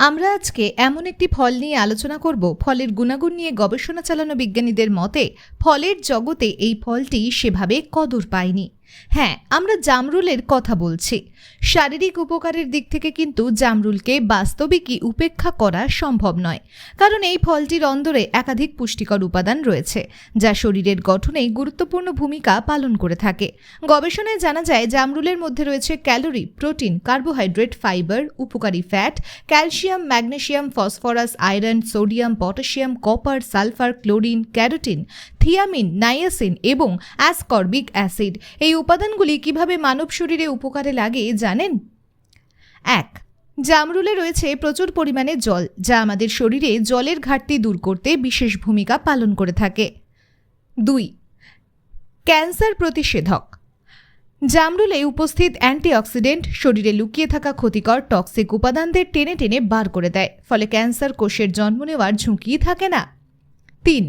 আমরা আজকে এমন একটি ফল নিয়ে আলোচনা করব, ফলের গুণাগুণ নিয়ে গবেষণা চালানো বিজ্ঞানীদের মতে, ফলের জগতে এই ফলটি সেভাবে কদর পায়নি। হ্যাঁ আমরা জামরুলের কথা বলছি। শারীরিক উপকারের দিক থেকে কিন্তু জামরুলকে বাস্তবিকই উপেক্ষা করা সম্ভব নয়। কারণ এই ফলটির অন্দরে একাধিক পুষ্টিকর উপাদান রয়েছে, যা শরীরের গঠনে গুরুত্বপূর্ণ ভূমিকা পালন করে থাকে। গবেষণায় জানা যায়, জামরুলের মধ্যে রয়েছে ক্যালোরি, প্রোটিন, কার্বোহাইড্রেট, ফাইবার, উপকারী fat, calcium magnesium phosphorus, iron, sodium, potassium, copper, sulphur, chlorine, carotene thiamine, niacin এবং অ্যাসকর্বিক অ্যাসিড। এই উপাদানগুলি কীভাবে মানব শরীরে উপকারে লাগে জানেন? এক, জামরুলে রয়েছে প্রচুর পরিমাণে জল, যা আমাদের শরীরে জলের ঘাটতি দূর করতে বিশেষ ভূমিকা পালন করে থাকে। দুই, ক্যান্সার প্রতিষেধক। জামরুলে উপস্থিত অ্যান্টিঅক্সিডেন্ট শরীরে লুকিয়ে থাকা ক্ষতিকর টক্সিক উপাদানদের টেনে টেনে বার করে দেয়, ফলে ক্যান্সার কোষের জন্ম নেওয়ার ঝুঁকি থাকে না। তিন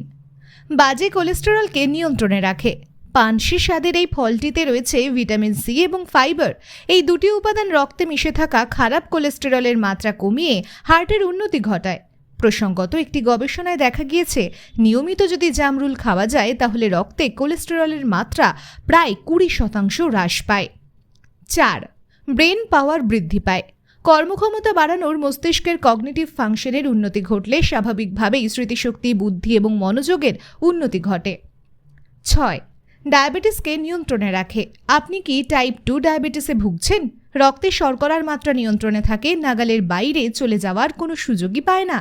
বাজে কোলেস্টেরলকে নিয়ন্ত্রণে রাখে। পানসি স্বাদের এই ফলটিতে রয়েছে ভিটামিন সি এবং ফাইবার। এই দুটি উপাদান রক্তে মিশে থাকা খারাপ কোলেস্টেরলের মাত্রা কমিয়ে হার্টের উন্নতি ঘটায়। প্রসঙ্গত একটি গবেষণায় দেখা গিয়েছে, নিয়মিত যদি জামরুল খাওয়া যায়, তাহলে রক্তে কোলেস্টেরলের মাত্রা প্রায় কুড়ি শতাংশ হ্রাস পায়। চার, ব্রেন পাওয়ার বৃদ্ধি পায়। কর্মক্ষমতা বাড়ানোর মস্তিষ্কের কগনিটিভ ফাংশনের উন্নতি ঘটলে স্বাভাবিকভাবেই স্মৃতিশক্তি, বুদ্ধি এবং মনোযোগের উন্নতি ঘটে। ছয়, ডায়াবেটিসকে নিয়ন্ত্রণে রাখে। আপনি কি টাইপ টু ডায়াবেটিসে ভুগছেন? রক্তে শর্করার মাত্রা নিয়ন্ত্রণে থাকে, নাগালের বাইরে চলে যাওয়ার কোনো সুযোগই পায় না।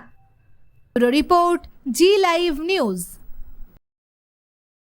Report, Zee live news.